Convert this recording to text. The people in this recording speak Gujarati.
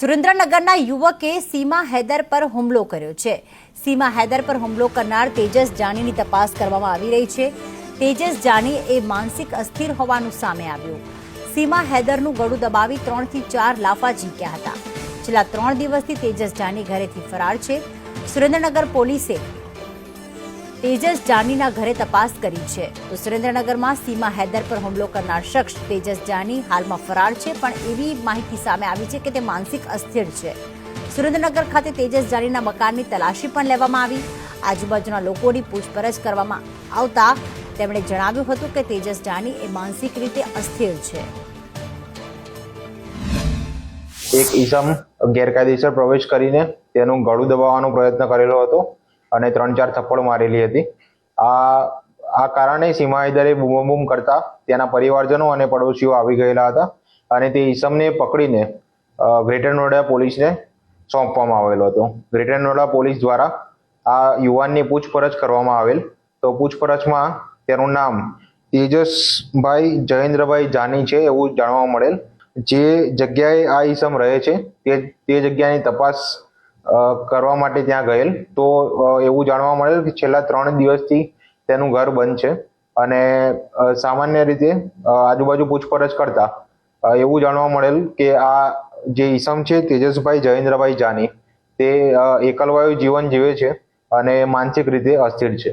સુરેન્દ્રનગરના યુવકે સીમા હૈદર પર હુમલો કર્યો છે. સીમા હૈદર પર હુમલો કરનાર તેજસ જાનીની તપાસ કરવામાં આવી રહી છે. તેજસ જાની એ માનસિક અસ્થિર હોવાનું સામે આવ્યું. સીમા હૈદરનું ગળું દબાવી ત્રણથી ચાર લાફા ઝીંક્યા હતા. છેલ્લા ત્રણ દિવસથી તેજસ જાની ઘરેથી ફરાર છે. સુરેન્દ્રનગર પોલીસે તેજસ જાનીના ઘરે તપાસ કરી છે. તો સુરેન્દ્રનગરમાં સીમા હૈદર પર હુમલો કરનાર શખ્સ તેજસ જાની હાલમાં ફરાર છે, પણ એવી માહિતી સામે આવી છે કે તે માનસિક અસ્થિર છે. સુરેન્દ્રનગર ખાતે તેજસ જાનીના મકાનની તલાશી પણ લેવામાં આવી. આજુબાજુના લોકોની પૂછપરછ કરવામાં આવતા તેમણે જણાવ્યું હતું કે તેજસ જાની એ માનસિક રીતે અસ્થિર છે. એક ઈસમ ગેરકાયદેસર પ્રવેશ કરીને તેનું ગળું દબાવવાનો પ્રયત્ન કરેલો હતો. અને ત્રણ ચાર થપ્પડ મારેલી હતી. આ આ કારણે સીમા હૈદરે બૂમ બૂમ કરતા તેના પરિવારજનો અને પડોશીઓ આવી ગયેલા હતા અને તે ઈસમને પકડીને ગ્રેટર નોઈડા પોલીસને સોંપવામાં આવેલો હતો. ગ્રેટર નોઈડા પોલીસ દ્વારા આ યુવાનની પૂછપરછ કરવામાં આવેલ. તો પૂછપરછમાં તેનું નામ તેજસભાઈ જયેન્દ્રભાઈ જાની છે એવું જાણવા મળેલ. જે જગ્યાએ આ ઈસમ રહે છે, તે તે જગ્યાની તપાસ કરવા માટે ત્યાં ગયેલ. તો એવું જાણવા મળેલ કે છેલ્લા ત્રણ દિવસથી તેનું ઘર બંધ છે. અને સામાન્ય રીતે આજુબાજુ પૂછપરછ કરતા એવું જાણવા મળેલ કે આ જે ઈસમ છે, તેજસભાઈ જયેન્દ્રભાઈ જાની, તે એકલવાયુ જીવન જીવે છે અને માનસિક રીતે અસ્થિર છે.